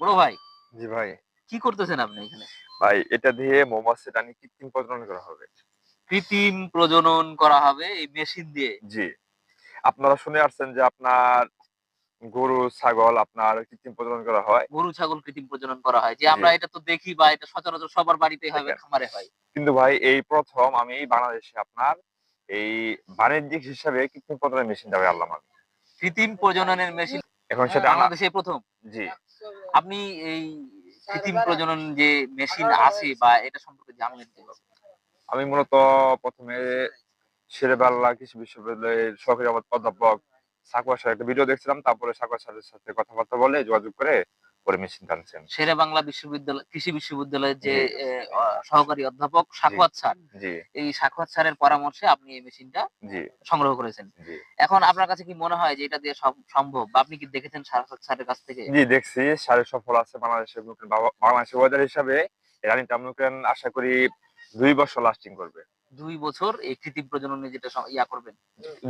বড় ভাই জি ভাই। কি করতেছেন আপনি এখানে? ভাই এটা দিয়ে মৌমাছি রানী কৃত্রিম প্রজনন করা হবে। কৃত্রিম প্রজনন করা হবে এই মেশিন দিয়ে? জি। আপনারা শুনে আসছেন যে আপনার গরু ছাগল আপনার কৃত্রিম প্রজনন করা হয়। গরু ছাগল কৃত্রিম প্রজনন করা হয়। যে আমরা এটা তো দেখি বা এটা সচরাচর সবার বাড়িতেই হয় বা খামারে হয়। কিন্তু ভাই এই প্রথম আমি বাংলাদেশে আপনার এই বাণিজ্যিক হিসাবে কৃত্রিম প্রজননের মেশিন দেবে আল্লাহ কৃত্রিম প্রজননের মেশিন এখন সেটা বাংলাদেশে প্রথম? জি। আপনি এই কৃত্রিম প্রজনন যে মেশিন আছে বা এটা সম্পর্কে জানলেন আমি মূলত প্রথমে শেরেবাল্লা কৃষি বিশ্ববিদ্যালয়ের সহকারী অধ্যাপক সাকুয়া স্যার একটা ভিডিও দেখছিলাম তারপরে সাকুয়া স্যারের সাথে কথাবার্তা বলে যোগাযোগ করে পরে মেশিন টানছেন শেরে বাংলা বিশ্ববিদ্যালয় কৃষি বিশ্ববিদ্যালয়ের যে সহকারী অধ্যাপক সাকুয়াত স্যার জি। এই সাকুয়াত স্যারের পরামর্শে আপনি এই মেশিনটা সংগ্রহ করেছেন। এখন আপনার কাছে কি মনে হয় যে এটা দিয়ে সব সম্ভব? বা আপনি কি দেখেছেন সাকুয়াত স্যারের কাছ থেকে? জি দেখছি। সারের সফল আছে বাংলাদেশের বাংলাদেশের ওয়েদার হিসাবে। এই রানিটা আশা করি দুই বছর লাস্টিং করবে। দুই বছর এই কৃত্রিম প্রজননে যেটা ইয়া করবেন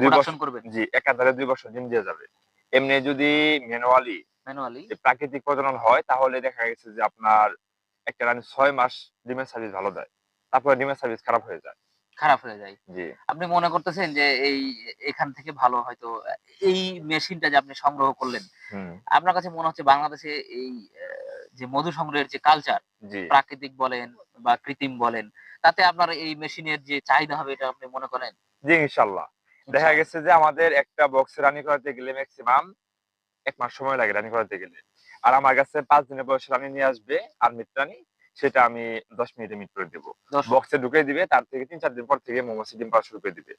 দুই বছর করবেন। জি একাধারে দুই বছর ডিম দিয়ে যাবে। এমনি যদি ম্যানুয়ালি ম্যানুয়ালি। প্রাকৃতিক প্রজনন হয় তাহলে দেখা গেছে যে আপনার একটা রানী ছয় মাস ডিমের সার্ভিস ভালো দেয়। তারপরে ডিমের সার্ভিস খারাপ হয়ে যায়। খারাপ হয়ে যায়। জি। আপনি মনে করতেছেন যে এই এখান থেকে ভালো হয়তো এই মেশিনটা যে আপনি সংগ্রহ করলেন আপনার কাছে মনে হচ্ছে বাংলাদেশে এই যে মধু সংগ্রহের যে কালচার প্রাকৃতিক বলেন বা কৃত্রিম বলেন তাতে আপনার এই মেশিনের যে চাহিদা হবে এটা আপনি মনে করেন? জি ইনশাল্লাহ। দেখা গেছে যে আমাদের একটা বক্স রানি করাতে গেলে ম্যাক্সিমাম এক মাস সময় লাগে রানি করাতে গেলে। আর আমার কাছে পাঁচ দিনের বয়সে রানি নিয়ে আসবে আর মিট রানি সেটা আমি দশ মিনিটে মিট করে দেবো। বক্সে ঢুকে দিবে তার থেকে তিন চার দিন পর থেকে মৌমাছি ডিম পাওয়া শুরু করে দিবে।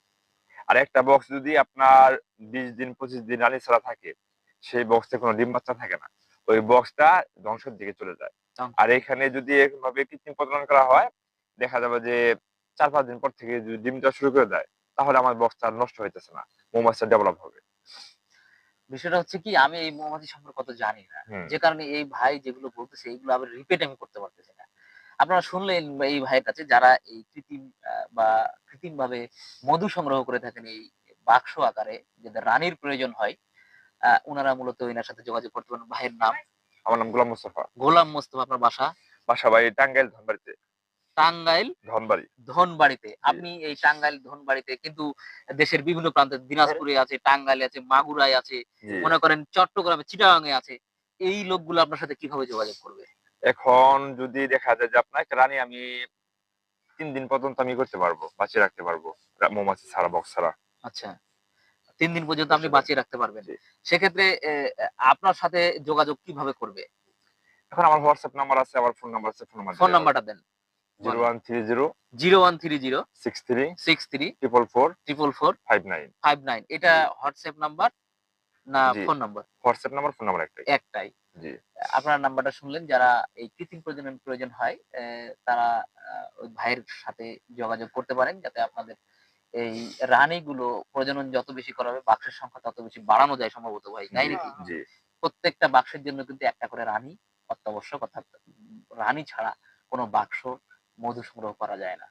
আর একটা বক্স যদি আপনার বিশ দিন পঁচিশ দিন রানি ছাড়া থাকে সেই বক্সে কোনো ডিম বাচ্চা থাকে না। ওই বক্সটা ধ্বংসের দিকে চলে যায়। আর এখানে যদি এভাবে কৃত্রিম প্রজনন করা হয় দেখা যাবে যে চার পাঁচ দিন পর থেকে যদি ডিম দেওয়া শুরু করে দেয় তাহলে আমার বক্সটা নষ্ট হইতেছে না মৌমাছিটা ডেভেলপ হবে। বিষয়টা হচ্ছে কি আমি এই মৌমাছি সম্পর্কে কত জানি না। যে কারণে এই ভাই যেগুলো বলতেছে এগুলো আবার রিপিট আমি করতে পারতেছি না। আপনারা শুনলেন এই ভাইয়ের কাছে যারা এই কৃত্রিম বা কৃত্রিম ভাবে মধু সংগ্রহ করে থাকেন এই বাক্স আকারে যাদের রানীর প্রয়োজন হয় আহ, ওনারা মূলত এনার সাথে যোগাযোগ করতে পারেন। ভাইয়ের নাম? আমার নাম গোলাম মুস্তফা। গোলাম মোস্তফা আপনার বাসা? বাসা বাড়ি টাঙ্গাইল ধনবাড়িতে। টাঙ্গাইল ধনবাড়ি। ধনবাড়িতে। আপনি এই টাঙ্গাইল ধনবাড়িতে কিন্তু দেশের বিভিন্ন প্রান্তে দিনাজপুরে আছে টাঙ্গাইলে আছে মাগুরায় আছে মনে করেন চট্টগ্রামে চিটাগাঙে আছে। এই লোকগুলো আপনার সাথে কীভাবে যোগাযোগ করবে? এখন যদি দেখা যায় যে আপনার একটা রানী আমি তিন দিন পর্যন্ত আমি করতে পারব বাঁচিয়ে রাখতে পারব মৌমাছি ছাড়া বক্স ছাড়া। আচ্ছা। তিন দিন পর্যন্ত আপনি বাঁচিয়ে রাখতে পারবেন। সেক্ষেত্রে আপনার সাথে যোগাযোগ কীভাবে করবে? এখন আমার হোয়াটসঅ্যাপ নাম্বার আছে আমার ফোন নাম্বার আছে ফোন নাম্বার ফোন নাম্বারটা দেন। Zero one three zero zero one three zero six three six three triple four triple four five nine five nine এটা হোয়াটসঅ্যাপ নাম্বার না phone number WhatsApp number phone number একটাই। একটাই। জি। আপনার নাম্বারটা শুনলেন যারা এই কৃত্রিম প্রজনন প্রয়োজন হয় তারা ওই ভাইয়ের সাথে যোগাযোগ করতে পারেন যাতে আপনাদের এই রানীগুলো প্রজনন যত বেশি করা হবে বাক্সের সংখ্যা তত বেশি বাড়ানো যায় সম্ভবত ভাই তাই নাকি? প্রত্যেকটা বাক্সের জন্য কিন্তু একটা করে রানী অত্যাবশ্যক অর্থাৎ রানী ছাড়া কোনো বাক্স মধু সংগ্রহ করা যায় না।